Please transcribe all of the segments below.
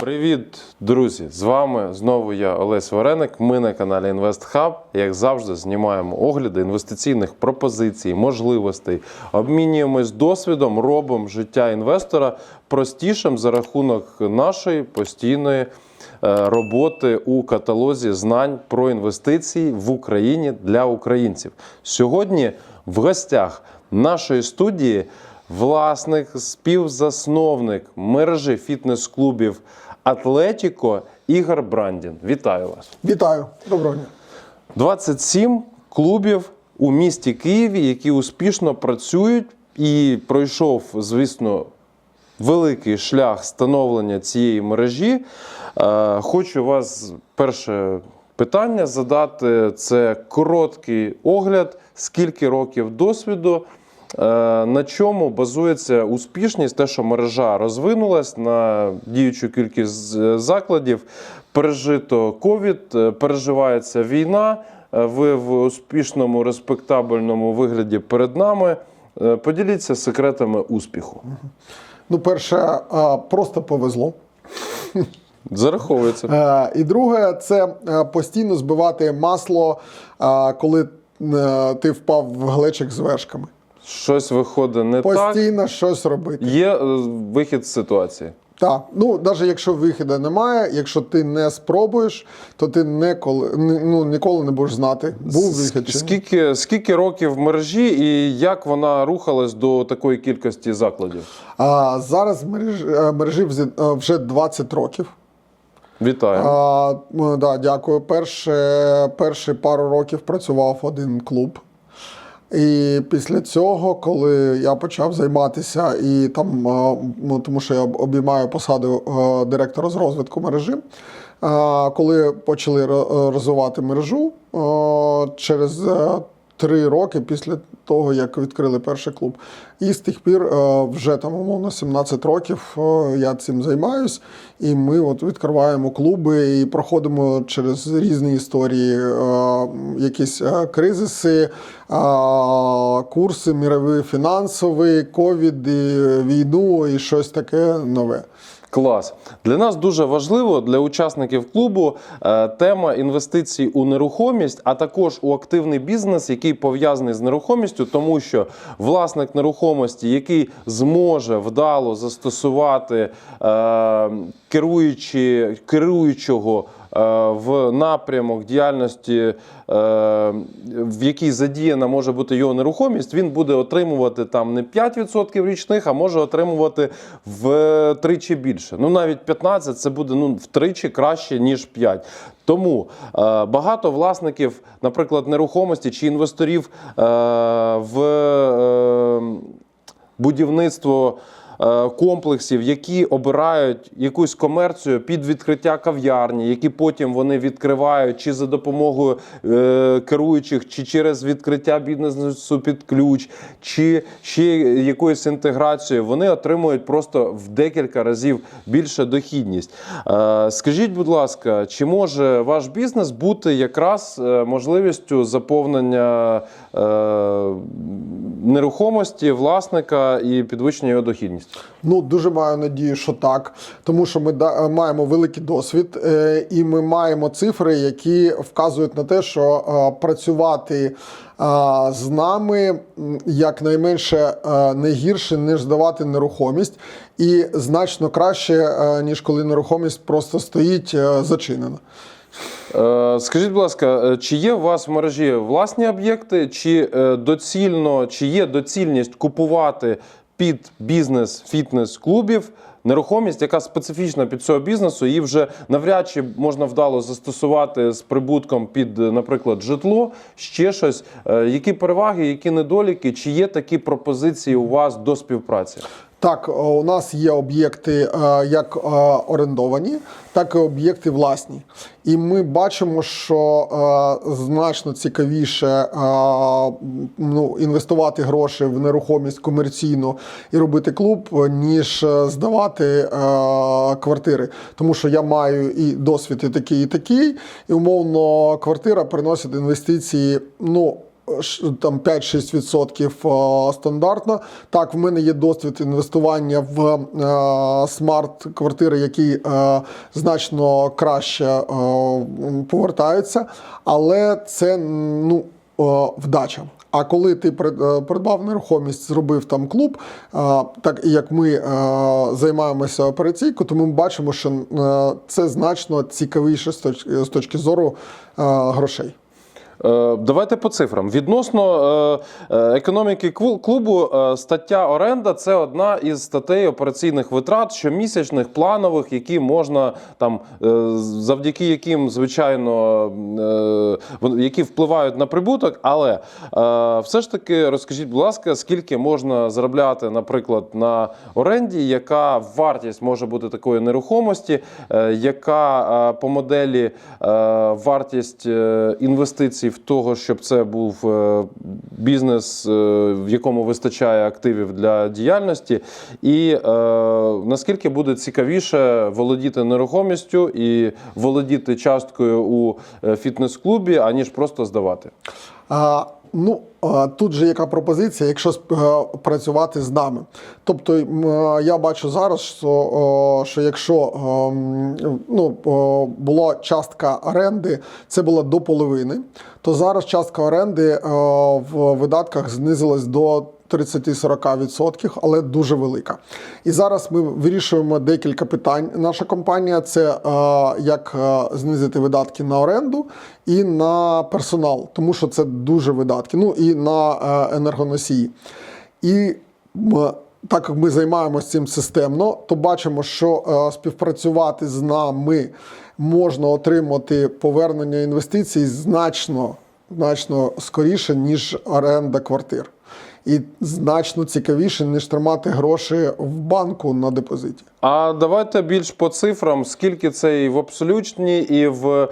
Привіт, друзі! З вами знову я Олесь Вареник. Ми на каналі InvestHub. Як завжди, знімаємо огляди інвестиційних пропозицій, можливостей, обмінюємось досвідом, робимо життя інвестора простішим за рахунок нашої постійної е, роботи у каталозі знань про інвестиції в Україні для українців. Сьогодні в гостях нашої студії власник, співзасновник мережі фітнес-клубів Атлетіко Ігор Брандін. Вітаю вас! Вітаю, доброго дня. 27 клубів у місті Києві, які успішно працюють, і пройшов, звісно, великий шлях становлення цієї мережі. Е, Хочу вас перше питання задати. Це короткий огляд, скільки років досвіду. Е, На чому базується успішність, те, що мережа розвинулась на діючу кількість е, закладів, пережито ковід, е, переживається війна. Ви в успішному, респектабельному вигляді перед нами. Поділіться секретами успіху. Ну, перше, просто повезло. Зараховується. І друге, це постійно збивати масло, коли ти впав в глечик з вершками. Щось виходить не так. Постійно щось робити. Є е, вихід з ситуації. Так, ну навіть якщо виходу немає, якщо ти не спробуєш, то ти ніколи, ні- ну, ніколи не будеш знати, був вихід чи ні. Скільки, скільки років в мережі і як вона рухалась до такої кількості закладів? А зараз мережі, мережі взі- е, вже 20 років. Вітаю. А, да, дякую. Перше, перші пару років працював один клуб. І після цього, коли я почав займатися, і там, ну, тому що я обіймаю посаду директора з розвитку мережі, коли почали ро- розвивати мережу через е, три роки після того, як відкрили перший клуб. І з тих пір е, вже там умовно 17 років е, я цим займаюсь, і ми от відкриваємо клуби і проходимо через різні історії, е, якісь кризиси, курси, мірові фінансові, ковід, війну і щось таке нове. Клас. Для нас дуже важливо для учасників клубу е, тема інвестицій у нерухомість, а також у активний бізнес, який пов'язаний з нерухомістю, тому що власник нерухомості, який зможе вдало застосувати е, керуючи, керуючого. Е, В напрямок діяльності, е, в якій задіяна може бути його нерухомість, він буде отримувати там не 5% річних, а може отримувати втричі більше. Ну навіть 15 це буде ну втричі краще ніж 5. Тому е, багато власників, наприклад, нерухомості чи інвесторів е, в е, будівництво. Е, Комплексів, які обирають якусь комерцію під відкриття кав'ярні, які потім вони відкривають чи за допомогою е, керуючих, чи через відкриття бізнесу під ключ, чи ще якоюсь інтеграцією, вони отримують просто в декілька разів більше дохідність. Е, скажіть, будь ласка, чи може ваш бізнес бути якраз можливістю заповнення нерухомості власника і підвищення його дохідності? Ну, дуже маю надію, що так, тому що ми да- маємо великий досвід, е, і ми маємо цифри, які вказують на те, що е, працювати е, з нами якнайменше е, не гірше, ніж здавати нерухомість, і значно краще, е, ніж коли нерухомість просто стоїть е, зачинена. Е, Скажіть, будь ласка, е, чи є у вас в мережі власні об'єкти, чи е, доцільно, чи є доцільність купувати під бізнес фітнес-клубів нерухомість, яка специфічна під цього бізнесу, її вже навряд чи можна вдало застосувати з прибутком під, наприклад, житло, ще щось. Які переваги, які недоліки, чи є такі пропозиції у вас до співпраці? Так, е, у нас є об'єкти е, як е, орендовані, так і об'єкти власні. І ми бачимо, що значно цікавіше ну, інвестувати гроші в нерухомість комерційну і робити клуб, ніж здавати квартири. Тому що я маю і досвід і такий, і такий, і умовно квартира приносить інвестиції. ну, там 5-6% е, стандартно. Так, в мене є досвід інвестування в е, смарт-квартири, які е, значно краще повертаються, але це ну, вдача. А коли ти прид- придбав нерухомість, зробив там клуб, так як ми займаємося операційкою, то ми бачимо, що це значно цікавіше з точ- з точки зору грошей. Е, Давайте по цифрам. Відносно е, е, економіки клубу, стаття оренда це одна із статей операційних витрат щомісячних, планових, які можна там завдяки яким, звичайно, які впливають на прибуток. Але все ж таки розкажіть, будь ласка, скільки можна заробляти, наприклад, на оренді, яка вартість може бути такої нерухомості, яка по моделі вартість інвестицій в того, щоб це був е, бізнес, е, в якому вистачає активів для діяльності, і е, наскільки буде цікавіше володіти нерухомістю і володіти часткою у фітнес-клубі, аніж просто здавати. Ну, тут же яка пропозиція, якщо е, працювати з нами. Тобто е, я бачу зараз, що, що якщо ну, була частка оренди, це була до половини, то зараз частка оренди е, в видатках знизилась до 30-40%, але дуже велика. І зараз ми вирішуємо декілька питань. Наша компанія це е, як е, знизити видатки на оренду і на персонал, тому що це дуже видатки. Ну і на е, енергоносії. І так як ми займаємося цим системно, то бачимо, що е, співпрацювати з нами можна отримати повернення інвестицій значно, значно скоріше, ніж оренда квартир. І значно цікавіше, ніж тримати гроші в банку на депозиті. А давайте більш по цифрам, скільки це і в абсолютній, і в е,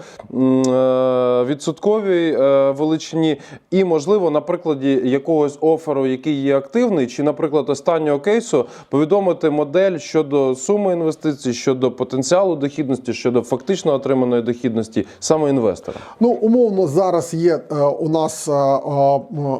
відсотковій е, величині, і можливо на прикладі якогось оферу, який є активний, чи, наприклад, останнього кейсу повідомити модель щодо суми інвестицій, щодо потенціалу дохідності, щодо фактично отриманої дохідності саме інвестора. Ну, умовно, зараз є е, у нас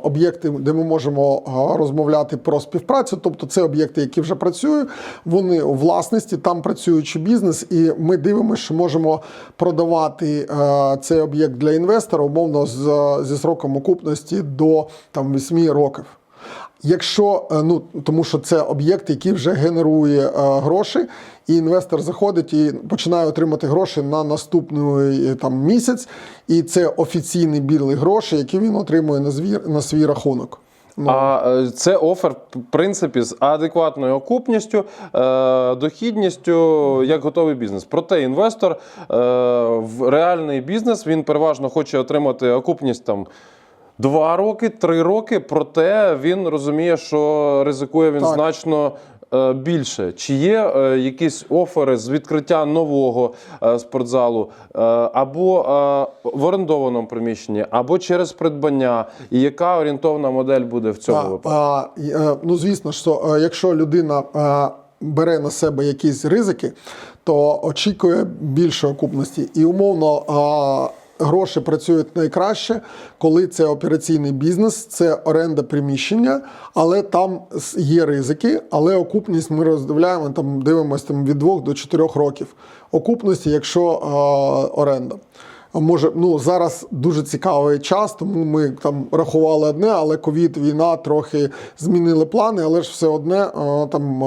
об'єкти, де ми можемо розмовляти про співпрацю. Тобто, це об'єкти, які вже працюють, вони у власності, там працюючий бізнес, і ми дивимося, що можемо продавати е, цей об'єкт для інвестора, умовно, з, зі сроком окупності до там 8 років. Якщо е, ну тому, що це об'єкт, який вже генерує е, гроші, і інвестор заходить і починає отримати гроші на наступний е, там місяць, і це офіційні білі гроші, які він отримує на звір на свій рахунок. Ну, А е, це офер, в принципі, з адекватною окупністю, е, дохідністю, як готовий бізнес. Проте інвестор е, в реальний бізнес він переважно хоче отримати окупність там. Два роки, три роки, проте він розуміє, що ризикує він Так. значно більше. Чи є е, якісь офери з відкриття нового е, спортзалу е, або е, в орендованому приміщенні, або через придбання, і яка орієнтовна модель буде в цьому випадку? е, ну звісно, що е, якщо людина е, бере на себе якісь ризики, то очікує більшої окупності. І умовно. Гроші працюють найкраще, коли це операційний бізнес, це оренда приміщення, але там є ризики, але окупність ми роздивляємо, там дивимося там, від 2 до 4 років окупності, якщо е, оренда. Може, ну зараз дуже цікавий час, тому ми там рахували одне, але ковід, війна трохи змінили плани, але ж все одне там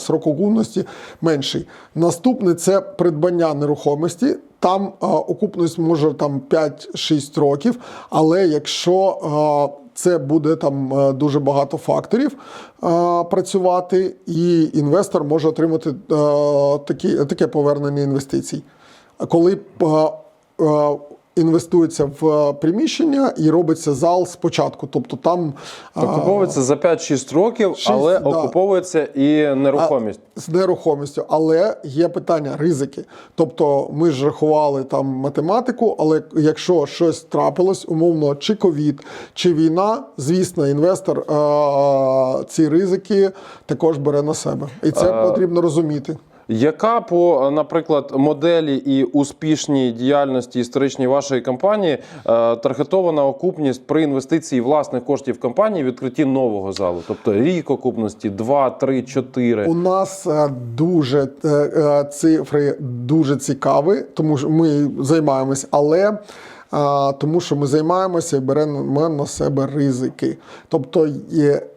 срок окупності менший. Наступне це придбання нерухомості. Там е, окупність може там 5-6 років, але якщо е, це буде там е, дуже багато факторів працювати, і інвестор може отримати такі, таке повернення інвестицій. Коли інвестується в приміщення і робиться зал спочатку. Тобто там е, Окуповується за 5-6 років, Шість, але да. окуповується і нерухомість. з нерухомістю, але є питання ризики. Тобто ми ж рахували там математику, але якщо щось трапилось, умовно, чи ковід, чи війна, звісно, інвестор е, ці ризики також бере на себе, і це А, потрібно розуміти. Яка по, е, наприклад, моделі і успішній діяльності історичній вашої компанії е, таргетована окупність при інвестиції власних коштів компанії в відкритті нового залу? Тобто рік окупності, 2, 3, 4? У нас е, дуже цифри дуже цікаві, тому що ми займаємось, але тому що ми займаємося і беремо на себе ризики. Тобто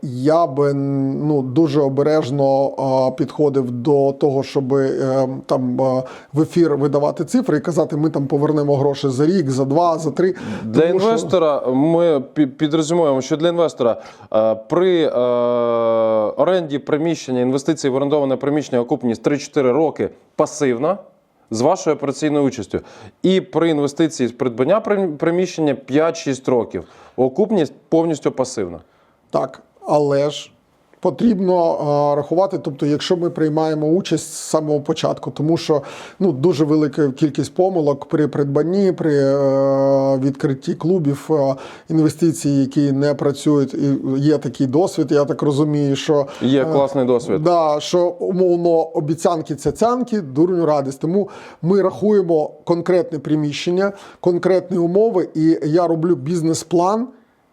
я би ну, дуже обережно підходив до того, щоб е, там е, в ефір видавати цифри і казати, ми там повернемо гроші за рік, за два, за три. Для Тому що- інвестора ми пі- підрозуміємо, що для інвестора е, при е, оренді приміщення, інвестиції в орендоване приміщення окупність 3-4 роки пасивна з вашою операційною участю. І при інвестиції з придбання прим- приміщення 5-6 років. Окупність повністю пасивна. Так, але ж потрібно е, рахувати, тобто, якщо ми приймаємо участь з самого початку, тому що ну дуже велика кількість помилок при придбанні, при е, відкритті клубів, е, інвестицій, які не працюють, і є такий досвід. Я так розумію, що Є класний досвід. Да, що умовно обіцянки цяцянки, дурню радість. Тому ми рахуємо конкретне приміщення, конкретні умови, і я роблю бізнес-план,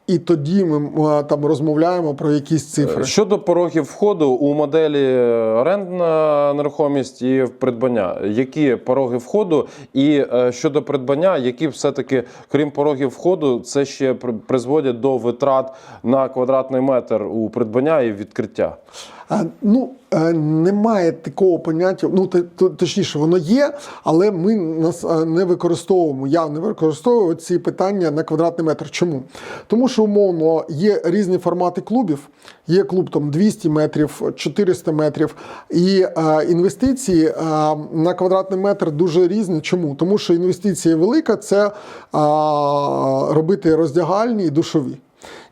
і тоді ми е, там розмовляємо про якісь цифри. Щодо порогів входу у моделі орендна нерухомість і придбання, які пороги входу, і е, щодо придбання, які все-таки, крім порогів входу, це ще при- призводять до витрат на квадратний метр у придбання і відкриття. Ну, е, немає такого поняття, ну точніше, воно є, але ми нас е, не використовуємо. Я не використовую ці питання на квадратний метр. Чому? Тому що умовно є різні формати клубів. Є клуб там 200 метрів, 400 метрів. І е, інвестиції е, на квадратний метр дуже різні. Чому? Тому що інвестиція велика це е, робити роздягальні і душові.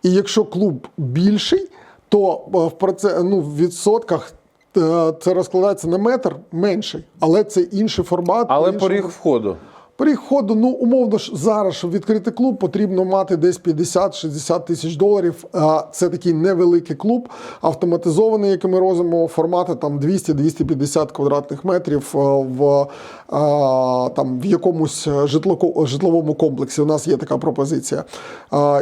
І якщо клуб більший, то е, в проце, ну, в відсотках е, це розкладається на метр менший, але це інший формат. Але інший- поріг входу. Поріг входу, ну умовно ж зараз, щоб відкрити клуб, потрібно мати десь 50-60 тисяч доларів. Це такий невеликий клуб, автоматизований, який ми розуміємо, формати там 200-250 квадратних метрів е, в, там, в якомусь житловому комплексі. У нас є така пропозиція.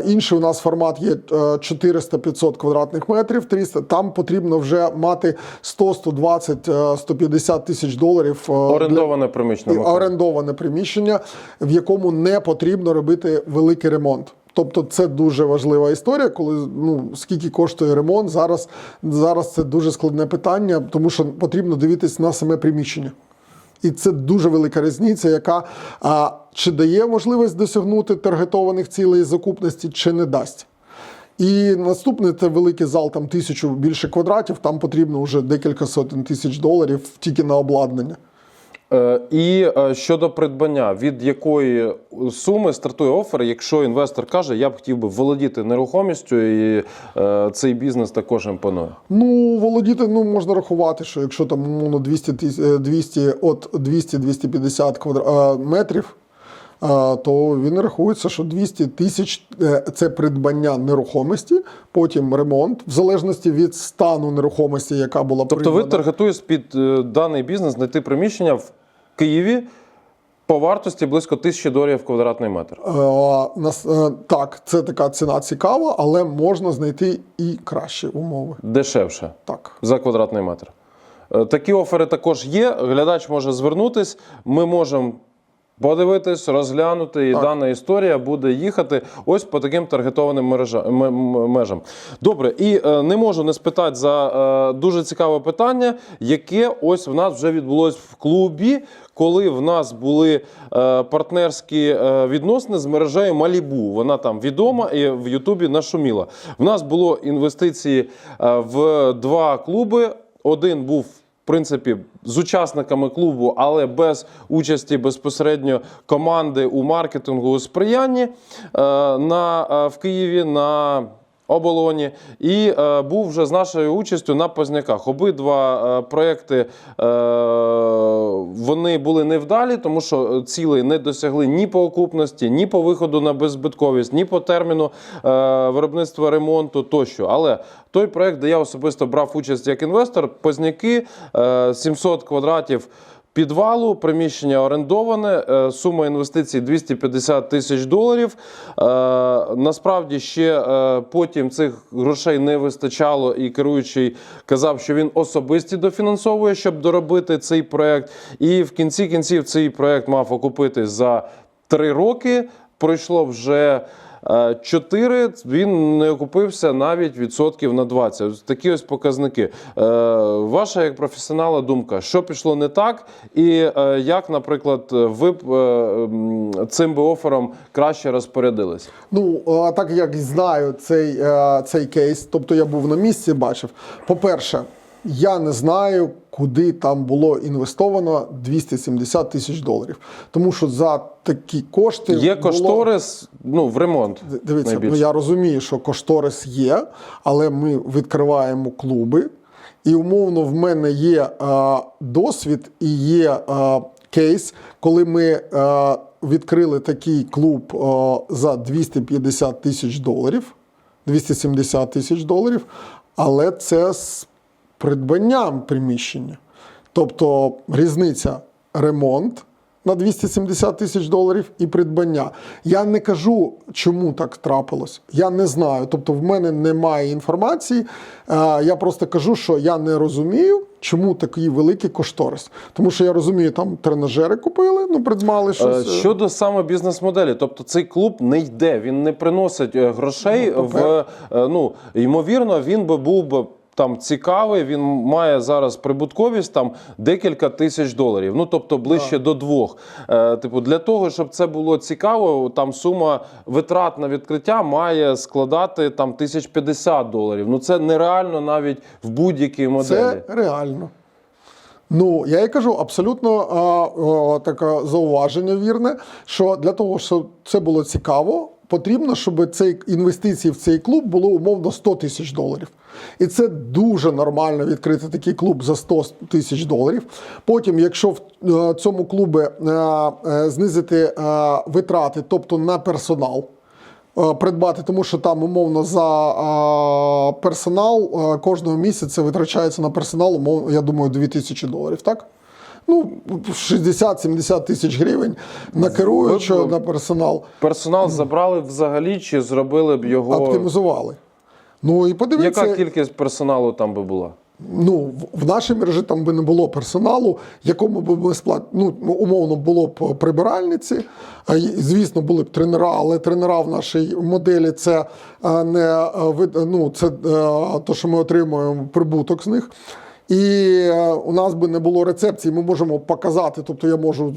Інший у нас формат є е, 400-500 квадратних метрів, 300. Там потрібно вже мати 100, 120, е, 150 тисяч доларів. е, Орендоване приміщення. орендоване приміщення, в якому не потрібно робити великий ремонт. Тобто це дуже важлива історія, коли ну скільки коштує ремонт. Зараз, зараз це дуже складне питання, тому що потрібно дивитись на саме приміщення. І це дуже велика різниця, яка а, чи дає можливість досягнути таргетованих цілей закупності, чи не дасть. І наступний це великий зал, там тисячу більше квадратів, там потрібно вже декілька сотень тисяч доларів тільки на обладнання. Е, І е, щодо придбання, від якої суми стартує офер, якщо інвестор каже, я б хотів би володіти нерухомістю, і е, цей бізнес також імпонує. Ну, володіти, ну можна рахувати, що якщо там умовно 200, тис- е, 200 от 200-250 квадра... метрів, то він рахується, що 200 тисяч це придбання нерухомості, потім ремонт, в залежності від стану нерухомості, яка була Тобто ви придбана. таргетуєте під даний бізнес знайти приміщення в Києві по вартості близько тисячі доларів квадратний метр. Е, е, Так, це така ціна цікава, але можна знайти і кращі умови. Дешевше Так. за квадратний метр. Е, Такі офери також є. Глядач може звернутись. Ми можемо подивитись, розглянути, і Так. дана історія буде їхати ось по таким таргетованим межам. Добре, і е, не можу не спитати за е, дуже цікаве питання, яке ось в нас вже відбулось в клубі. Коли в нас були е, партнерські е, відносини з мережею Малібу, вона там відома і в Ютубі нашуміла. В нас було інвестиції е, в два клуби. Один був в принципі з учасниками клубу, але без участі безпосередньо команди у маркетингу у сприянні е, на, е, в Києві на оболоні. І е, був вже з нашою участю на Позняках. Обидва е, проекти е, вони були невдалі, тому що цілей не досягли ні по окупності, ні по виходу на беззбитковість, ні по терміну е, виробництва ремонту тощо. Але той проект, де я особисто брав участь як інвестор, Позняки, е, 700 квадратів. Підвалу, приміщення орендоване, е, сума інвестицій 250 тисяч доларів. Е, Насправді ще е, потім цих грошей не вистачало, і керуючий казав, що він особисті дофінансовує, щоб доробити цей проект. І в кінці кінців цей проект мав окупитись за три роки. Пройшло вже. Е, Чотири він не окупився навіть відсотків на 20. Такі ось показники. Е, Ваша як професіонала думка, що пішло не так, і е, як, наприклад, ви е, цим би офером краще розпорядились? Ну, так як знаю цей, е, цей кейс, тобто я був на місці, бачив. По-перше, я не знаю, куди там було інвестовано 270 тисяч доларів. Тому що за такі кошти Є було- кошторис ну, в ремонт. Дивіться, ну я розумію, що кошторис є, але ми відкриваємо клуби, і умовно в мене є е, досвід і є е, кейс, коли ми е, відкрили такий клуб е, за 250 тисяч доларів, 270 тисяч доларів, але це з придбанням приміщення. Тобто різниця ремонт на 270 тисяч доларів і придбання. Я не кажу, чому так трапилось. Я не знаю. Тобто, в мене немає інформації. Е, Я просто кажу, що я не розумію, чому такий великий кошторис. Тому що я розумію, там тренажери купили, ну придбали Е, щось. е, Щодо саме бізнес-моделі, тобто цей клуб не йде, він не приносить грошей Ну, в ну ймовірно, він би був би. Там цікавий, він має зараз прибутковість там декілька тисяч доларів. Ну тобто ближче до двох. Е, типу, для того, щоб це було цікаво, там сума витрат на відкриття має складати там тисяч п'ятдесят доларів. Ну це нереально навіть в будь-якій моделі. Це реально. Ну, я і кажу, абсолютно а, а, таке зауваження вірне, що для того, щоб це було цікаво, потрібно, щоб цей інвестиції в цей клуб було умовно 100 тисяч доларів. І це дуже нормально відкрити такий клуб за 100 тисяч доларів. Потім, якщо в е, цьому клубі е, е, знизити витрати, тобто на персонал, придбати, тому що там умовно за персонал кожного місяця витрачається на персонал, умовно, я думаю, 2000 доларів, так? Ну, 60-70 тисяч гривень на керуючого, на персонал Персонал забрали взагалі, чи зробили б його. оптимізували. Ну і подивіться, Яка кількість персоналу там би була? ну, в- нашій мережі там би не було персоналу, якому б ми сплат... ну, умовно було б прибиральниці. Звісно, були б тренера, але тренера в нашій моделі це не ну, це е, то, що ми отримуємо прибуток з них. І е, у нас би не було рецепції, ми можемо показати. Тобто я можу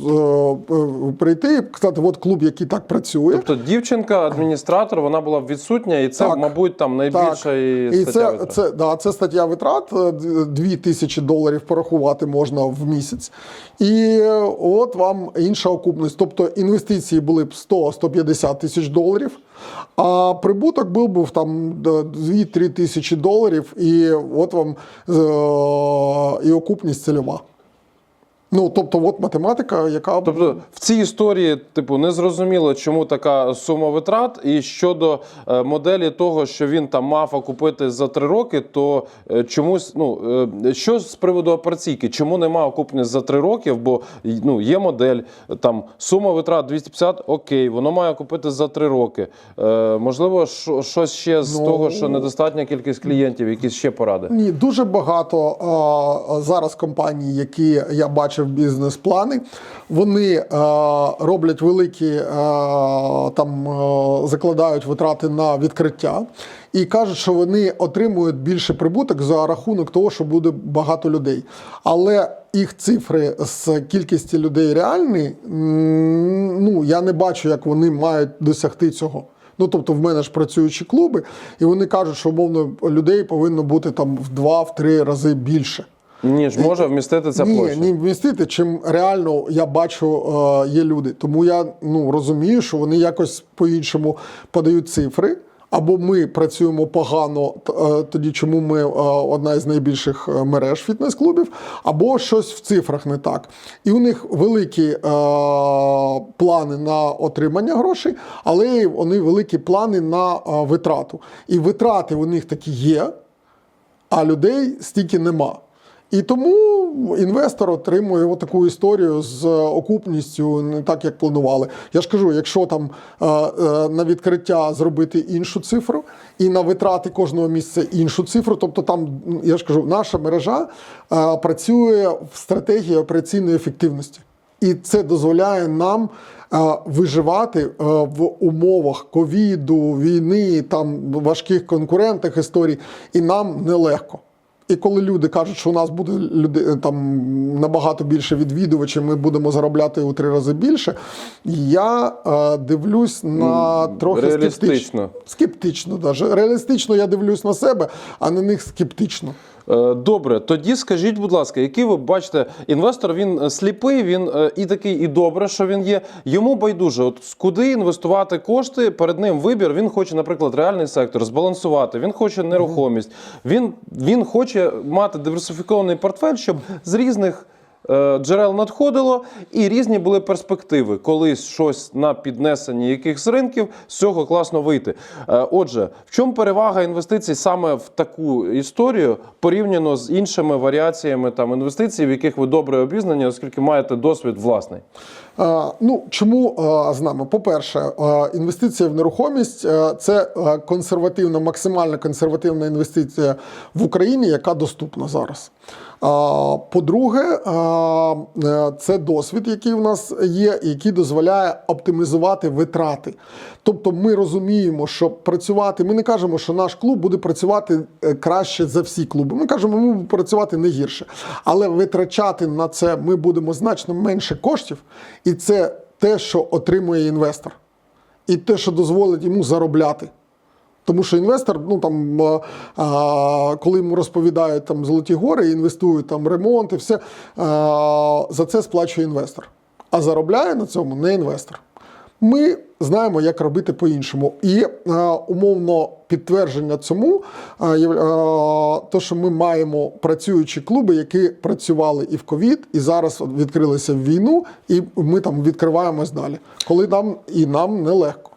е, е, прийти і сказати, от клуб, який так працює. Тобто дівчинка, адміністратор, вона була відсутня, і це, Так. мабуть, там найбільша Так. і стаття це, витрат. це, да, це стаття витрат, д- 2 тисячі доларів порахувати можна в місяць. І от вам інша окупність. Тобто інвестиції були б 100-150 тисяч доларів, а прибуток був би там 2-3 тисячі доларів, і от вам е, і окупність цільова. Ну, тобто, от математика, яка Тобто в цій історії, типу, не зрозуміло, чому така сума витрат. І щодо е, моделі того, що він там мав окупити за три роки, то е, чомусь, ну е, що з приводу операційки, чому нема окупність за три роки? Бо ну, є модель, там сума витрат 250, окей, воно має окупити за три роки. Е, можливо, що- щось ще з Ну, того, що недостатня кількість клієнтів, якісь ще поради. Ні, дуже багато а, зараз компаній, які я бачив бізнес-плани, вони а, роблять великі а, там а, закладають витрати на відкриття і кажуть, що вони отримують більше прибуток за рахунок того, що буде багато людей. Але їх цифри з кількості людей реальні, ну я не бачу, як вони мають досягти цього. Ну, тобто, в мене ж працюючі клуби, і вони кажуть, що умовно людей повинно бути там в два-три рази більше. Ніж може вмістити ця Ні, площа. ні вмістити, чим реально я бачу, е, є люди. Тому я ну, розумію, що вони якось по-іншому подають цифри. Або ми працюємо погано, е, тоді чому ми е, одна із найбільших мереж фітнес-клубів, або щось в цифрах не так. І у них великі е, плани на отримання грошей, але вони великі плани на витрату. І витрати у них такі є, а людей стільки нема. І тому інвестор отримує таку історію з окупністю не так, як планували. Я ж кажу, якщо там е, е, на відкриття зробити іншу цифру, і на витрати кожного місця іншу цифру, тобто там, я ж кажу, наша мережа е, працює в стратегії операційної ефективності. І це дозволяє нам е, виживати е, в умовах ковіду, війни, там важких конкурентних історій, і нам нелегко. І коли люди кажуть, що у нас буде люди там набагато більше відвідувачів, ми будемо заробляти у три рази більше. Я е, дивлюсь на трохи реалістично. скептично. Скептично, даже реалістично я дивлюсь на себе, а на них скептично. Е, Добре, тоді скажіть, будь ласка, який ви бачите, інвестор він е, сліпий, він е, і такий, і добре, що він є. Йому байдуже, от куди інвестувати кошти, перед ним вибір. Він хоче, наприклад, реальний сектор збалансувати, він хоче нерухомість, він, він хоче мати диверсифікований портфель, щоб з різних. Е, Джерел надходило, і різні були перспективи, колись щось на піднесенні якихось ринків з цього класно вийти. Е, Отже, в чому перевага інвестицій саме в таку історію порівняно з іншими варіаціями там інвестицій, в яких ви добре обізнані, оскільки маєте досвід власний? Е, Ну чому е, з нами? По-перше, інвестиція в нерухомість це консервативна, максимально консервативна інвестиція в Україні, яка доступна зараз. По-друге, е, це досвід, який в нас є, який дозволяє оптимізувати витрати. Тобто, ми розуміємо, що працювати. Ми не кажемо, що наш клуб буде працювати е, краще за всі клуби. Ми кажемо, ми будемо працювати не гірше. Але витрачати на це ми будемо значно менше коштів, і це те, що отримує інвестор, і те, що дозволить йому заробляти. Тому що інвестор, ну там а, а, коли йому розповідають там золоті гори, інвестують там ремонт і все, а, за це сплачує інвестор. А заробляє на цьому не інвестор. Ми знаємо, як робити по-іншому. І е, умовно підтвердження цьому, є- е, то, що ми маємо працюючі клуби, які працювали і в ковід, і зараз відкрилися в війну, і ми там відкриваємось далі. Коли нам і нам нелегко.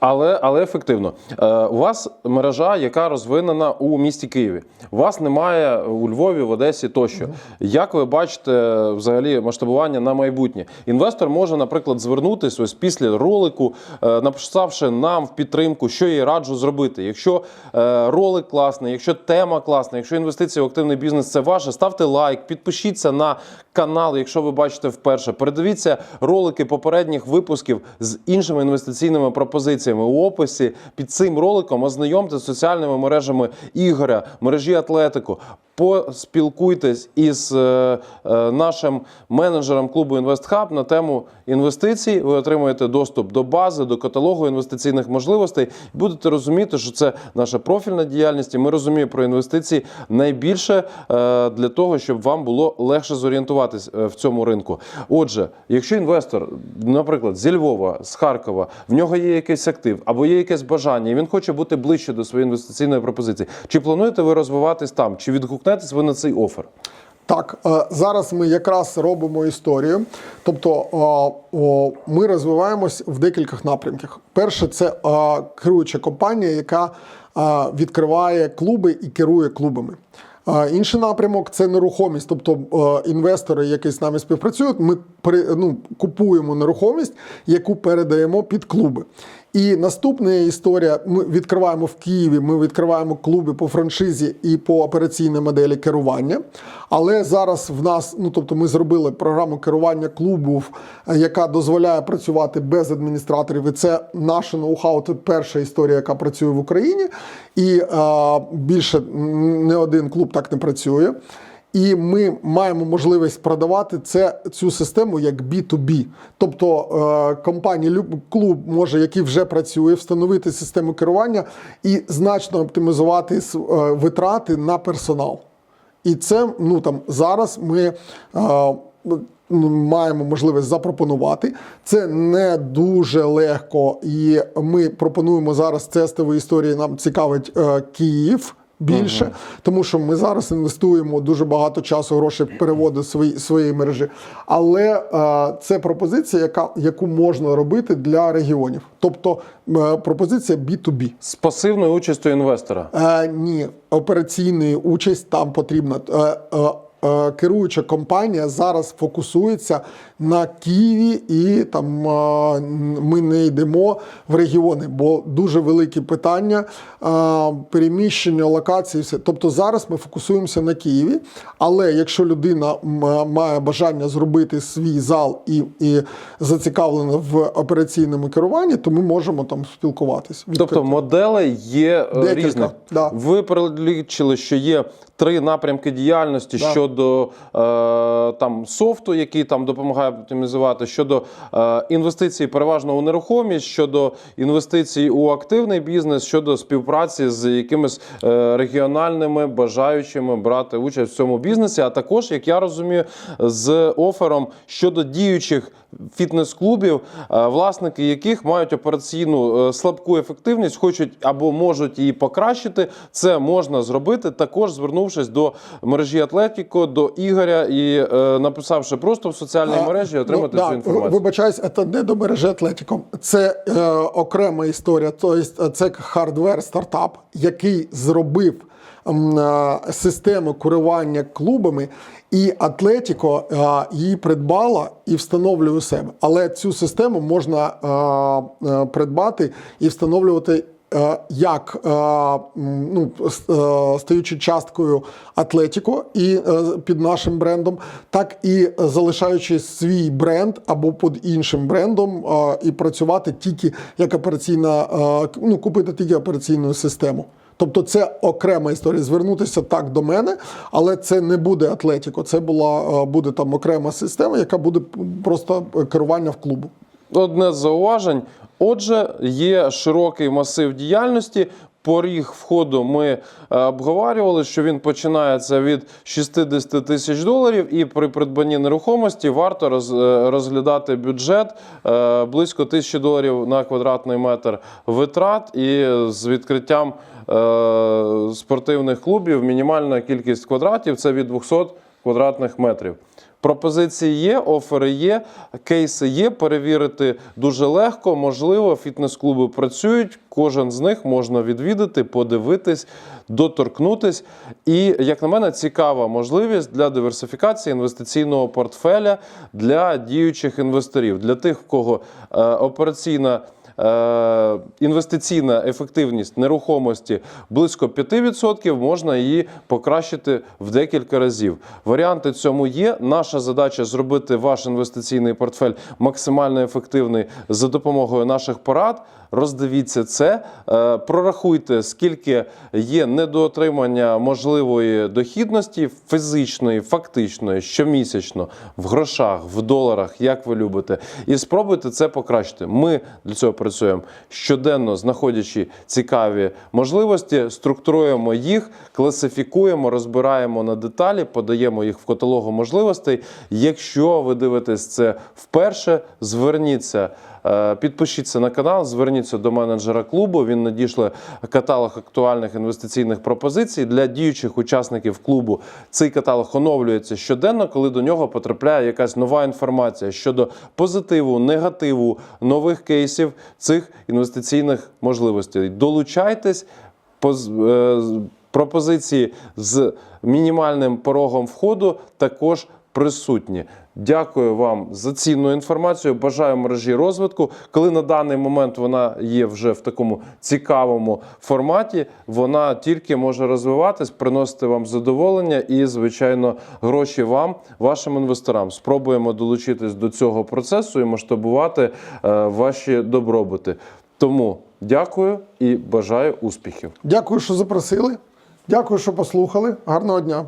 Але, але ефективно. Е, у вас мережа, яка розвинена у місті Києві. У вас немає у Львові, в Одесі тощо. Як ви бачите взагалі масштабування на майбутнє? Інвестор може, наприклад, звернутися ось після ролику, е, написавши нам в підтримку, що їй раджу зробити. Якщо е, ролик класний, якщо тема класна, якщо інвестиції в активний бізнес це ваше, ставте лайк, підпишіться на канал, якщо ви бачите вперше. Передивіться ролики попередніх випусків з іншими інвестиційними пропозиціями у описі під цим роликом. Ознайомте з соціальними мережами Ігоря, мережі Атлетику. Поспілкуйтесь із е, е, нашим менеджером клубу InvestHub на тему інвестицій. Ви отримаєте доступ до бази, до каталогу інвестиційних можливостей. Будете розуміти, що це наша профільна діяльність. І ми розуміємо про інвестиції найбільше е, для того, щоб вам було легше зорієнтуватись в цьому ринку. Отже, якщо інвестор, наприклад, зі Львова, з Харкова, в нього є якийсь актив або є якесь бажання, і він хоче бути ближче до своєї інвестиційної пропозиції. Чи плануєте ви розвиватись там? Чи відгукнетесь ви на цей офер? Так, е, зараз ми якраз робимо історію. Тобто е, ми розвиваємось в декількох напрямках. Перше, це е, керуюча компанія, яка відкриває клуби і керує клубами. Інший напрямок це нерухомість, тобто е, інвестори, які з нами співпрацюють, ми ну, купуємо нерухомість, яку передаємо під клуби. І наступна історія: ми відкриваємо в Києві. Ми відкриваємо клуби по франшизі і по операційній моделі керування. Але зараз в нас, ну тобто, ми зробили програму керування клубів, е, яка дозволяє працювати без адміністраторів. І це наше ноу-хау. Це перша історія, яка працює в Україні. І е, більше не один клуб так не працює. І ми маємо можливість продавати це цю систему як B2B. Тобто е, компанія клуб може, який вже працює, встановити систему керування і значно оптимізувати е, витрати на персонал. І це ну там зараз ми е, маємо можливість запропонувати. Це не дуже легко, і ми пропонуємо зараз тестові історії. Нам цікавить Київ. Більше, тому що ми зараз інвестуємо дуже багато часу, грошей переводи свої, своєї мережі. Але е, це пропозиція, яка, яку можна робити для регіонів. Тобто е, пропозиція B2B. З пасивною участю інвестора. Е, ні, операційної участь там потрібна. Е, е, керуюча компанія зараз фокусується на Києві, і там е, ми не йдемо в регіони, бо дуже великі питання е, переміщення локації. Все. Тобто зараз ми фокусуємося на Києві. Але якщо людина має бажання зробити свій зал і, і зацікавлена в операційному керуванні, то ми можемо там спілкуватись. Тобто моделей є е, Декілька, різних. да. Ви перелічили, що є три напрямки діяльності Да. щодо е, там софту, який там допомагає оптимізувати, щодо е, інвестицій переважно у нерухомість, щодо інвестицій у активний бізнес, щодо співпраці з якимись е, регіональними бажаючими брати участь в цьому бізнесі. А також, як я розумію, з офером щодо діючих фітнес-клубів, е, власники яких мають операційну е, слабку ефективність, хочуть або можуть її покращити. Це можна зробити, також звернувшись до мережі Атлетіко, до Ігоря і е, написавши просто в соціальній мережі, отримати ну, цю да, інформацію. Вибачаюсь, це не до мережі Атлетіко. Це е, окрема історія. Тобто це хардвер стартап, який зробив е, систему керування клубами, і Атлетіко е, її придбала і встановлює у себе. Але цю систему можна е, е, придбати і встановлювати. Е, Як е, ну, е, стаючи часткою Атлетіко і під нашим брендом, так і залишаючи свій бренд або під іншим брендом і працювати тільки як операційна, ну купити тільки операційну систему. Тобто це окрема історія. Звернутися так до мене, але це не буде Атлетіко. Це була буде там окрема система, яка буде просто керування в клубу. Одне з зауважень. Отже, є широкий масив діяльності. Поріг входу ми е, обговорювали, що він починається від 60 тисяч доларів, і при придбанні нерухомості варто е, розглядати бюджет е, близько тисячі доларів на квадратний метр витрат, і з відкриттям спортивних клубів мінімальна кількість квадратів це від 200 квадратних метрів. Пропозиції є, офери є, кейси є. Перевірити дуже легко. Можливо, фітнес-клуби працюють. Кожен з них можна відвідати, подивитись, доторкнутись. І, як на мене, цікава можливість для диверсифікації інвестиційного портфеля для діючих інвесторів, для тих, в кого е, операційна. Е, інвестиційна ефективність нерухомості близько 5%, можна її покращити в декілька разів. Варіанти цьому є. Наша задача зробити ваш інвестиційний портфель максимально ефективний за допомогою наших порад. Роздивіться це, е, прорахуйте, скільки є недоотримання можливої дохідності фізичної, фактичної, щомісячно, в грошах, в доларах, як ви любите, і спробуйте це покращити. Ми для цього працюємо щоденно, знаходячи цікаві можливості, структуруємо їх, класифікуємо, розбираємо на деталі, подаємо їх в каталогу можливостей. Якщо ви дивитесь це вперше, зверніться. Е, Підпишіться на канал, зверніться до менеджера клубу. Він надішле каталог актуальних інвестиційних пропозицій для діючих учасників клубу. Цей каталог оновлюється щоденно, коли до нього потрапляє якась нова інформація щодо позитиву, негативу, нових кейсів цих інвестиційних можливостей. Долучайтесь. Е, Пропозиції з мінімальним порогом входу також присутні. Дякую вам за цінну інформацію. Бажаю мережі розвитку. Коли на даний момент вона є вже в такому цікавому форматі, вона тільки може розвиватись, приносити вам задоволення і, звичайно, гроші вам, вашим інвесторам. Спробуємо долучитись до цього процесу і масштабувати е, ваші добробути. Тому дякую і бажаю успіхів. Дякую, що запросили. Дякую, що послухали. Гарного дня.